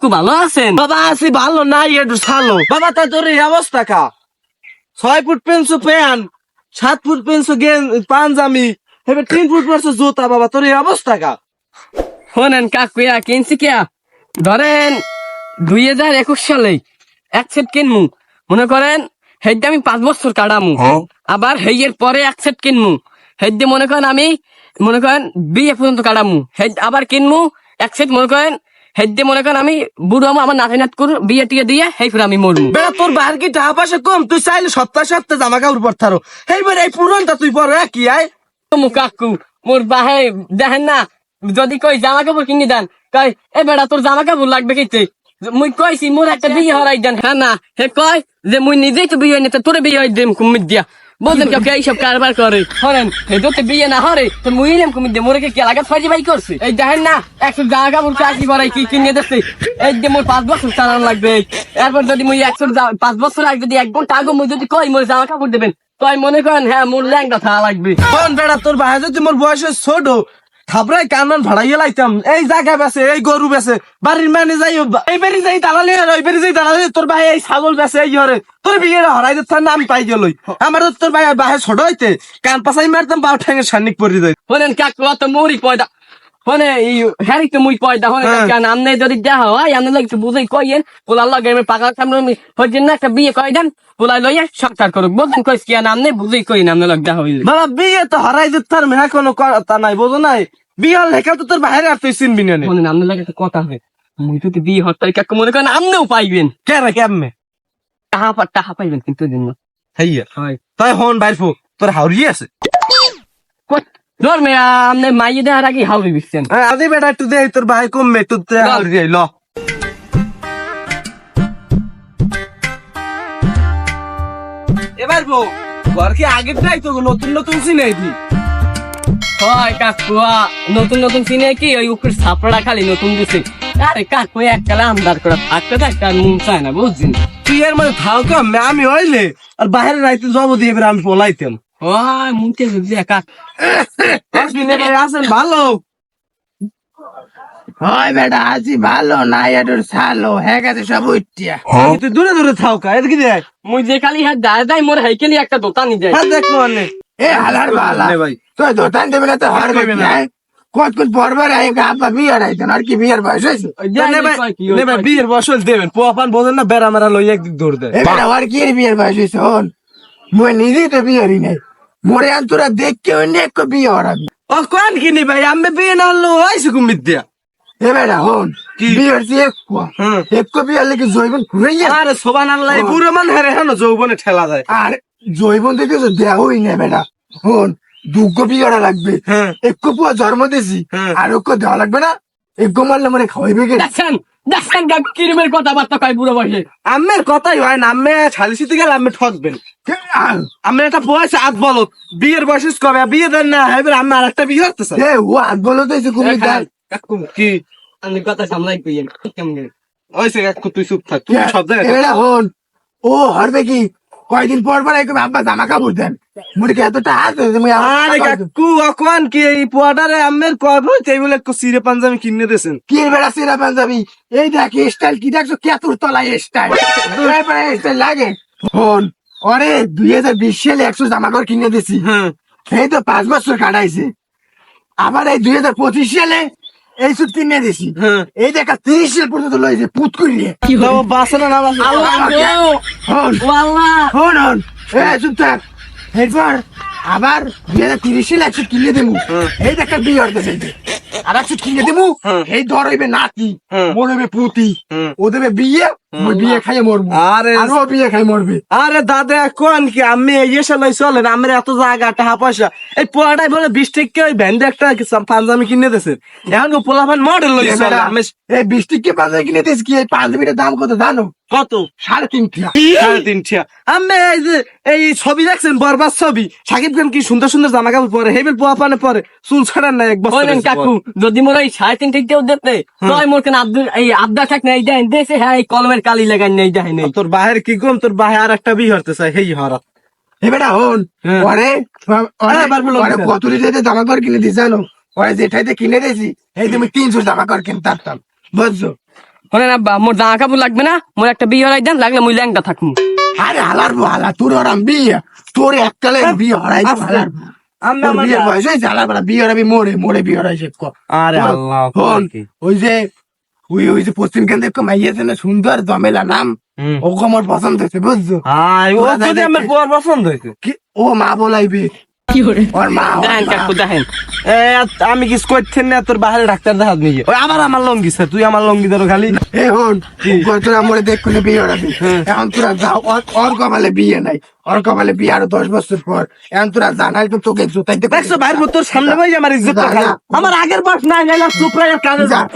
কাকু ভালো আছেন? বাবা আছি ভালো নাই একটু ছালো। বাবা তা তোর এই অবস্থা কা? ছয় ফুট পেন্সু প্যান সাত ফুট পেন্সু গেন পাঞ্জামি এবার তিন ফুট পড়ছে জুতা বাবা তোর এই অবস্থা কা? শোনেন কাকু ইয়া কিনছি কিয়া? ধরেন দুই হাজার একুশ সালে এক সেট কিনমু। মনে করেন হেডে আমি পাঁচ বছর কাটামু। আবার হেইয়ের পরে এক সেট কিনমু। হেডে মনে করেন আমি মনে করেন বিয়ে পর্যন্ত কাটামু। হেড আবার কিনমু এক সেট মনে করেন হেডে মনে করেন আমি বুড়ো আমু, আমার নাতি নাত করু বিয়ে টিয়ে দিয়ে হেই আমি মরমু বেড়া তোর বাহির কি টাকা পয়সা কম? তুই চাইলে সপ্তাহে সপ্তাহে জামা কাপড় পরতারো এইবার এই পুরনটা তুই পর কি আয়। মু কাকু মোর বাহে দেখেন না যদি কই জামা কাপড় কিনে দেন কয় এ বেড়া তোর জামা কাপড় লাগবে কিতে? মুই কইছি মোর একটা বিয়ে হরাই দেন। হ্যাঁ না হে কয় যে মুই নিজেই তো বিয়ে নিতে তোরে বিয়ে দেম কুমির দিয়া। বলতেন কেউ এইসব কারবার করে। হরেন এই তো বিয়ে না হরে তো মুইলাম কুমির দিয়ে মোরে কে লাগাত ফাজি ভাই করছে? এই দেখেন না একশো জামা কাপড় চাকরি করাই কি কিনে দিচ্ছে এই যে মোর পাঁচ বছর চালান লাগবে। এরপর যদি মুই একশো পাঁচ বছর আগে যদি এক ঘণ্টা আগে মুই যদি কই মোর জামা কাপড় দেবেন তাই মনে করেন হ্যাঁ মোর ল্যাংটা থাকা লাগবে। কোন বেড়া তোর ভাই যদি মোর বয়সে ছোট থাপড়াই কানন ভাড়াইয়ে লাইতাম। এই জায়গা বেছে, এই গরু বেছে, বাড়ির মানে যাই এই বাড়ি যাই দালালি আর ওই বাড়ি যাই দালালি তোর ভাই এই ছাগল বেছে, এই হরে তোর বিয়ে হরাই দিতে নাম পাই গেলই। আমার তো তোর ভাই বাহে ছোট হইতে, কান পাশাই মারতাম বাউ ঠ্যাঙের সান্নিক পরি যাই বলেন কাকু অত মরি পয়দা হনে হ্যারি তো মুই পয়দা হনে হ্যাঁ। আমনে যদি দেখা হয় আমনে বুঝাই কইয়েন। পোলার লগে আমি পাকা সামনে হইছেন না একটা বিয়ে কই দেন। পোলাই লইয়া সংসার করুক। বলতেন কইস কি আমনে? বুঝাই কই না আমনে লগ দেখা হইলে। বাবা বিয়ে তো হরাই দিতে তার মেহা কোনো কথা নাই বোঝো নাই? বিয়ে হল তো তোর বাইরে আর তুই চিনবি না নে। হনে আমনে লাগে একটা কথা হবে মুই যদি বিয়ে কাকু মনে করেন আমনেও পাইবেন। কে রে কেমনে? টাহা পা টাহা পাইবেন কিন্তু দিন হইয়া। হয়। তাই হন বাইর ফো তোর হাউরি আছে? ধর মে আমনে মাইয়ে দেওয়ার আগে হাউরি বিচ্ছেন আদি বেটা একটু দে তোর ভাই কমবে তোর তো হাউরি যাই ল। এবার বউ ঘর কি আগের তো নতুন নতুন সিনাই দি? হয় কাকুয়া নতুন নতুন সিনে কি? ওই উপর ছাপড়া খালি নতুন দিছে। আরে কাকু এককালে আমদার করে থাকতে থাকতে আর মন চায় না বুঝছেন তুই এর মানে থাও কম আমি হইলে আর বাইরে রাইতে জব দিয়ে এবার আমি পলাইতাম। ওই মুখে ভাই আছেন ভালো। হয় বেটা আছি ভালো না এটার ছালো হ্যাঁ গেছে সব উঠিয়া। তুই দূরে দূরে থাও কা এদিকে দেখ। মুই যে খালি হ্যাঁ দায় দায় মোর হাইকেলি একটা দোকানি যায়। হ্যাঁ দেখ মানে। এ হালার বালা। নে ভাই। তো দোকান দেবে না তো হার করবি না। কত কত পরবার আই আব্বা বিয়ার আইতেন আর কি বিয়ার বয়স হয়েছে? নে ভাই। বিয়ের দেবেন। পোয়াপান বোঝেন না বেড়া মেরা লই একদিক দৌড় দেয়। আর কি বিয়ার বয়স হয়েছে হন? মই নিজেই তো বিয়ারই নাই। মোরে আন তোরা দেখকে অন্য এক বিয়ে হরাবি ও কোন কিনি ভাই? আমি বিয়ে না হলো আইসি কুমির দিয়া এ বেটা হন কি? বিয়ার যে এক হুম। এক বিয়ার লেগে জৈবন ঘুরে যায় আরে সোবান আল্লাহ বুড়ো মান হেরে হেন যৌবনে ঠেলা যায় আর জৈবন তো দেওয়াই না বেটা। হন দুগ্গ বিয়ারা লাগবে। এক পুয়া জন্ম দিছি। আর ওকে দেওয়া লাগবে না। এক মারলে মানে খাওয়াইবে কে? কথাবার্তা কয় বুড়ো বসে কথাই হয় না আমি সালিসিতে গেলে আমি ঠকবেন। আমি একটা বয়স আট বলো বিয়ের বয়স কবে? বিয়ে দেন না এবার আমি আর একটা বিয়ে ও এসে কুমির কি? আমি কথা সামলাই কইয়েন কেমন? ওইসে কাকু তুই চুপ থাক তুই সব জায়গায় হন ও হরবে কি? কয়দিন পর পর একদম আব্বা জামা কাপড় দেন। মুড়কে এতটা মুই আরে দেন। কাকু অকমান কি এই পোয়াটারে আমের কবে হইতে এই বলে একটু সিরে পাঞ্জাবি কিনে দিয়েছেন? কি বেড়া সিরা পাঞ্জাবি? এই দেখ স্টাইল কি দেখছ? কেতুর তলায় স্টাইল স্টাইল লাগে। ফোন অরে দুই হাজার বিশ সালে একশো জামা কাপড় কিনে দিছি। হ্যাঁ। এই তো পাঁচ বছর কাটাইছে। আবার এই দুই হাজার পঁচিশ সালে এই সুট কিনে দিছি। হ্যাঁ। এই দেখা তিরিশ সাল পর্যন্ত লইছে পুত করিয়ে তো বাসে না না বাসে হন। হন হন। এ থাক। এরপর আবার দুই হাজার তিরিশ সালে একশো কিনে দেবো। এই দেখা বিয়ে অর্ধে চাইছে আর একশো কিনে দেবো এই ধর হইবে নাতি মনে হইবে পুতি। ও দেবে বিয়ে বিয়ে খাইয়ে মরবো। আরে আর ও বিয়ে খাই মরবে। আরে দাদা কোন কি? আমি চলেন আমার এত জায়গা টাকা পয়সা। এই পোলাটাই বলে বিশ টাকা ওই ভ্যান্ডে একটা পাঞ্জাবি কিনে দিয়েছে এখন পোলাপান মডেল লই চলে আমি এই বৃষ্টিকে বাজারে কিনে দিয়েছি কি? এই পাঞ্জাবিটার দাম কত জানো? কত? সাড়ে তিন টিয়া। সাড়ে তিন ঠিয়া আমি এই যে এই ছবি দেখছেন বরবাদ ছবি। সাকিব খান কি সুন্দর সুন্দর জামা কাপড় পরে হেবেল পোয়াপানে পরে চুল ছাড়ান না এক বছর কাকু যদি মোর এই সাড়ে তিন মোর কেন আব্দুল এই আবদা থাক নাই দেন দেশে হ্যাঁ এই কলমের কালি লাগাই নাই দেয় নাই। তোর বাহের কি কম? তোর বাহে আর একটা বিয়ে হতে চাই হেই হরা এবারে হন। হ্যাঁ। কত লিটার জামা কাপড় কিনে দিস জানো? পরে যেটাইতে কিনে দিয়েছি এই তুমি তিনশো জামা কাপড় কিনতে পারতাম বুঝছ? আব্বা মোর জামা কাপড় লাগবে না মোর একটা বিয়ে হরাই দেন লাগলে মুই ল্যাংটা থাকব আরে হালার হালা তোর ওরাম বিয়ে। তোর এককালে বিয়ে হরাই হালার বিয়ের বয়স হয়েছে হালার বেলা বিয়ে হরাবি মোড়ে মোড়ে বিয়ে হরাইছে ক। আরে আল্লাহ ওই যে ওই ওই যে পশ্চিম কেন্দ্রে কমাইয়েছে না সুন্দর দমেলা নাম হুম। ও আমার পছন্দ হয়েছে বুঝছ? ও যদি আমার পছন্দ হয়েছে। কি? ও মা বলাইবে। ওর মা দেখেন কাকু দেখেন। এ, আমি কিছু করছেন না তোর বাহারে ডাক্তার দেখাত নিয়ে ওই আবার আমার লঙ্গি স্যার তুই আমার লঙ্গি ধরো খালি। এ হন তোরা বিয়ে এখন তোরা যা ওর- কপালে বিয়ে নাই। ওর কপালে বিয়ে আরও দশ বছর পর। এখন তোরা জানাই তো তোকে জোতাইতে দেখছ ভাইয়ের তোর সামনে ভাই আমার ইজ্জত আগের বাস চুপ কাজে যা।